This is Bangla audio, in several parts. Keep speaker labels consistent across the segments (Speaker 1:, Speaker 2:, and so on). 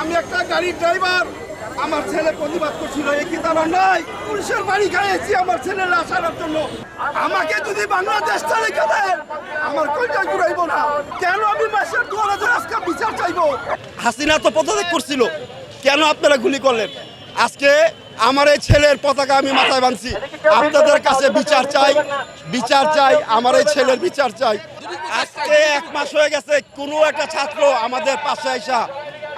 Speaker 1: আমি একটা গাড়ির ড্রাইভার। আমার ছেলে প্রতিবাদ করছিল এই কি তার অন্যায়? পুলিশের বাড়ি খাইয়েছি আমার ছেলে লাশ আনার জন্য। আমাকে যদি বাংলাদেশ তালিকা দেন, আমার কইটা ঘুরাইবো না। কেন আমি মাসের দু হাজার আজকে বিচার চাইব? হাসিনা তো পদত্যাগ করছিল। কেন আপনারা গুলি করলেন? আজকে আমার এই ছেলের পতাকা আমি মাথায় বাঁধছি। আপনাদের কাছে বিচার চাই বিচার চাই, আমার এই ছেলের বিচার চাই। আজকে এক মাস হয়ে গেছে, কোনো একটা ছাত্র আমাদের পাশে আইসা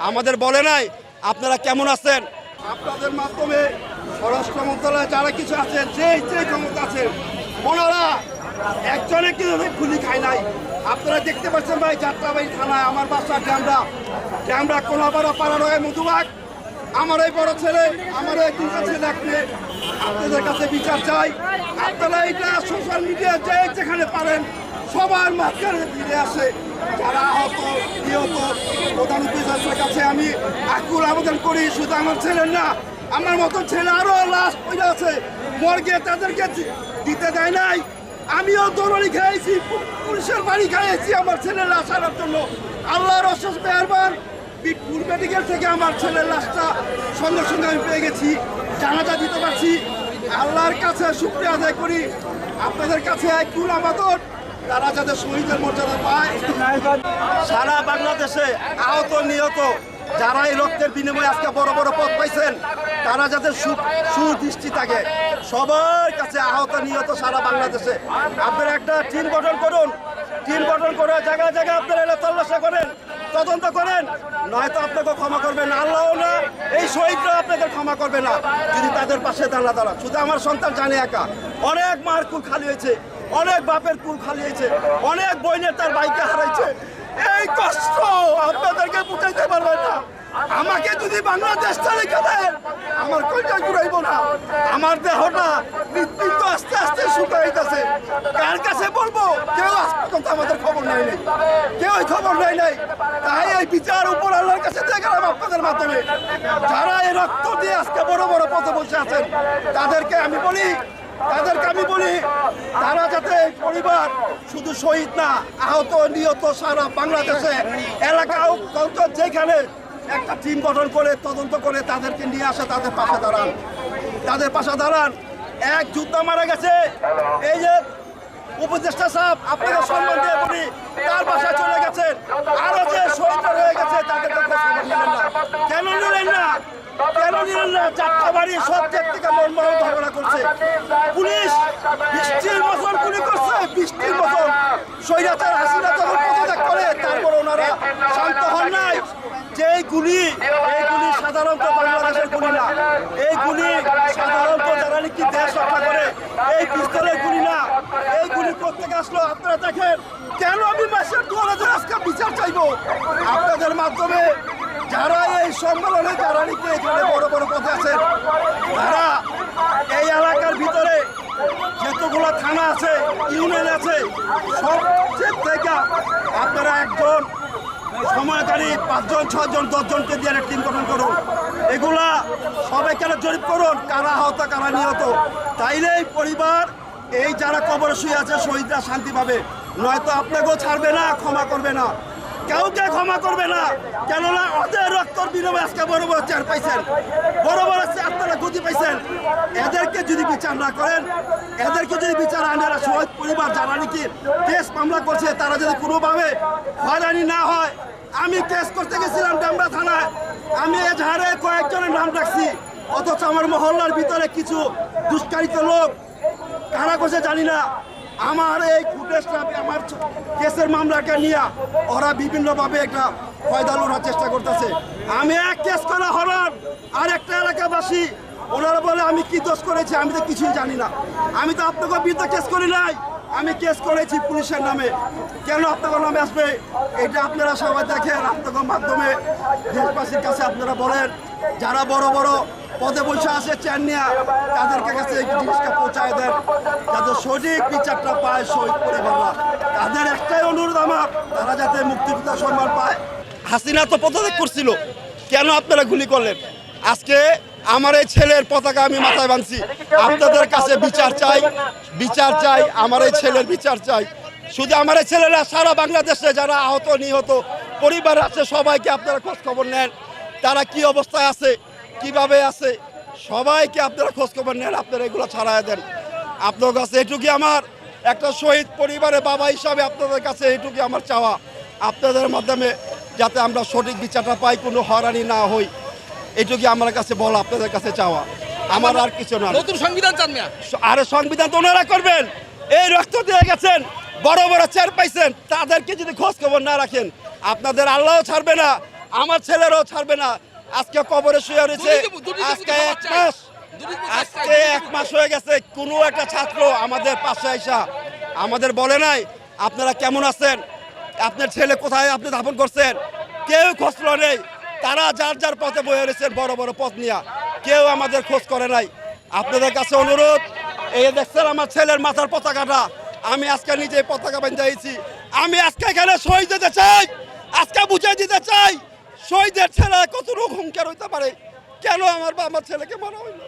Speaker 1: আমাদের বলে নাই। আপনারা কেমন আছেন? আপনাদের মাধ্যমে স্বরাষ্ট্র মন্ত্রণালয়ে যারা কিছু আছেন যে যে ক্ষমতা আছেন ওনারা একজনে কিন্তু গুলি খায় নাই। আপনারা দেখতে পাচ্ছেন ভাই, যাত্রাবাড়ি থানায় আমার বাসা ড্যামরা। ড্যামরা কোলাপাড়া পাড়ারয় মধুবাগ। আমার এই বড় ছেলে, আমার এই দুটো ছেলে আপনি আপনাদের কাছে বিচার চাই। আপনারা এটা সোশ্যাল মিডিয়া যে যেখানে পারেন, সবার মাঝখানে ফিরে আসে। যারা প্রধান কাছে আমি আকুল আবেদন করি, শুধু আমার ছেলের না, আমার মতো ছেলে আরও লাশ পড়ে আছে, মর্গে তাদেরকে দিতে দেয় নাই। আমিও দৌড়ি খেয়েছি, পুলিশের বাড়ি খাইয়েছি আমার ছেলের লাশ আনার জন্য। আল্লাহর অশেষ মেহরবান। বিপুর মেডিকেল থেকে আমার ছেলের লাশটা সঙ্গে সঙ্গে আমি পেয়ে গেছি, জানাজা দিতে পারছি। আল্লাহর কাছে শুক্রিয়া আদায় করি। আপনাদের কাছে কুল আমাদত তারা যাতে শহীদের মর্যাদা পায়। সারা বাংলাদেশে আহত, নিহত যারা এই রক্তের বিনিময়ে আজকে বড় বড় পদ পাইছেন, তারা যাতে সুদৃষ্টি থাকে। সবার কাছে আহত, নিহত সারা বাংলাদেশে। আপনারা একটা টিম গঠন করুন। টিম গঠন করে জায়গায় জায়গায় আপনারা এলে তল্লাশা করেন, তদন্ত করেন। নয়তো আপনাকে ক্ষমা করবেন না আল্লাহ না, এই শহীদরা আপনাদের ক্ষমা করবে না। যদি তাদের পাশে দাঁড়া দাঁড়া। শুধু আমার সন্তান জানে একা। অনেক মার কুল খালি হয়েছে। অনেক বাপের কুল খালিয়েছে, অনেক বইনের তার বাইকে হারাইছে। এই কষ্ট আপনাদেরকে বুঝাইতে পারবেন না। আমাকে যদি বাংলাদেশ তালিকা দেন আমার কইটা ঘুরাইব না। আমার দেহটা হৃৎপিণ্ড আস্তে আস্তে শুকাইতেছে কার কাছে বলব? কেউ আজ পর্যন্ত আমাদের খবর নেই। নাই কেউই খবর নেই নাই। তাই এই বিচার উপর আল্লাহর কাছে দিয়ে গেলাম আপনাদের মাধ্যমে। যারা এই রক্ত দিয়ে আজকে বড় বড় পথে বসে আছেন, তাদেরকে আমি বলি তাদেরকে আমি বলি, তারা যাতে পরিবার শুধু শহীদ না, আহত, নিহত সারা বাংলাদেশে এলাকাও যেখানে একটা টিম গঠন করে, তদন্ত করে তাদেরকে নিয়ে আসে, তাদের পাশে দাঁড়ান। তাদের পাশে দাঁড়ান। এক যুদ্ধ মারা গেছে। এই যে উপদেষ্টা সাহেব, আপনাকে সম্মান দিয়ে বলি, তার বাসায় চলে গেছেন। আরও যে শহীদ হয়ে গেছে তাদেরকে খোঁজ খবর নিলেন না কেন নিলেন না কেন নিলেন না চারটা বাড়ি সব দিক থেকে মনমোহন ঝগড়া করছে। পুলিশ বৃষ্টির মতন গুলি করছে, বৃষ্টির মতন সৈরাচার হাসিনা যখন পদত্যাগ করে, তারপর ওনারা শান্ত হন নাই। যে গুলি, এই গুলি সাধারণত বাংলাদেশের গুলি না। এই গুলি সাধারণত যারা নাকি দেশ রক্ষা করে, এই পিস্তলের গুলি না। এই গুলি প্রত্যেকে আসলো, আপনারা দেখেন। কেন আমি মাসের দু হাজার আজকে বিচার চাইব? আপনাদের মাধ্যমে যারা এই সম্মেলনে যারা নিতে এখানে বড় বড় পথে আছেন তারা এই এলাকার ভিতরে যতগুলো থানা আছে, ইউনিয়ন আছে সব থেকে আপনারা একজন সময়কারী পাঁচজন ছজন দশজনকে দিয়ে একটা টিম গঠন করুন। এগুলা সবাই কেন জরিপ করুন? কারা আহত, কারা নিহত? তাইলে এই পরিবার এই যারা কবরে শুয়ে আছে, শহীদরা শান্তি পাবে। নয়তো আপনাকেও ছাড়বে না, ক্ষমা করবে না। কাউকে ক্ষমা করবে না। কেননা ওদের রক্তর বিনিময়ে আজকে বড় বড় চেয়ার পাইছেন। বড় বড় আপনারা গতি পাইছেন। এদেরকে যদি বিচার না করেন, এদেরকে যদি বিচার আনারা শহীদ পরিবার যারা নাকি কেস মামলা করছে, তারা যদি কোনোভাবে হয়রানি না হয়, আমি কেস করতে গেছিলাম ডামরা থানায়। আমি এজাহারে কয়েকজনের নাম রাখছি। অথচ আমার মহল্লার ভিতরে কিছু দুষ্কারিত লোক, কারা করছে জানি না। আমার এই ফুটেজটা আমার কেসের মামলাকে নিয়ে ওরা বিভিন্নভাবে একটা ফয়দা লোড়ার চেষ্টা করতেছে। আমি এক কেস করে হলাম আর একটা এলাকাবাসী, ওনারা বলে, আমি কি দোষ করেছি? আমি তো কিছুই জানি না। আমি তো আপনাকে বিরুদ্ধে কেস করি নাই। আমি কেস করেছি পুলিশের নামে। কেন আপনাদের নামে আসবে? এটা আপনারা সবাই দেখেন। আপনাদের মাধ্যমে দেশবাসীর কাছে আপনারা বলেন। যারা বড় বড় পদে বসে আছে চেন নিয়ে তাদেরকে কাছে এই জিনিসটা পৌঁছায় দেন। যাতে সঠিক বিচারটা পায় শহীদ পরিবাররা তাদের একটাই অনুরোধ আমার, তারা যাতে মুক্তিযোদ্ধা সম্মান পায়। হাসিনা তো পদত্যাগ করছিল। কেন আপনারা গুলি করলেন? আজকে আমার এই ছেলের পতাকা আমি মাথায় বাঁধছি। আপনাদের কাছে বিচার চাই বিচার চাই, আমার এই ছেলের বিচার চাই। শুধু আমার এই ছেলেরা সারা বাংলাদেশে যারা আহত, নিহত পরিবার আছে, সবাইকে আপনারা খোঁজ খবর নেন। তারা কি অবস্থায় আছে? কীভাবে আছে? সবাইকে আপনারা খোঁজখবর নেন আপনারা এগুলো ছড়ায় দেন। আপনার কাছে এটুকুই আমার। একটা শহীদ পরিবারের বাবা হিসাবে আপনাদের কাছে এটুকুই আমার চাওয়া। আপনাদের মাধ্যমে যাতে আমরা সঠিক বিচারটা পাই কোনো হরানি না হই। এটুকুই আমার কাছে বলা আপনাদের কাছে চাওয়া। আমার আর কিছু না।
Speaker 2: নতুন সংবিধান চান
Speaker 1: আরে সংবিধান তো ওনারা করবেন। এই রক্ত দিয়ে গেছেন বড় বড় চেয়ার পাইছেন। তাদেরকে যদি খোঁজ খবর না রাখেন আপনাদের আল্লাহও ছাড়বে না আমার ছেলেরাও ছাড়বে না। আজকে কবরে শুয়ে রয়েছে। আজকে এক মাস আজকে এক মাস হয়ে গেছে কোনো একটা ছাত্র আমাদের পাশে আইসা আমাদের বলে নাই আপনারা কেমন আছেন? আপনার ছেলে কোথায় আপনি দাফন করছেন? কেউ খোঁজ নেই। তারা যার যার পথে বয়ে রয়েছেন বড় বড় পথ নিয়ে। কেউ আমাদের খোঁজ করে নাই। আপনাদের কাছে অনুরোধ এই দেখছেন আমার ছেলের মাথার পতাকাটা। আমি আজকে নিজে পতাকা বাঁধাইছি আমি আজকে এখানে শহীদ দিতে চাই আজকে বুঝে দিতে চাই। শহীদের ছেলে কত রকম কেন হইতে পারে? কেন আমার বা আমার ছেলেকে মারা হইল?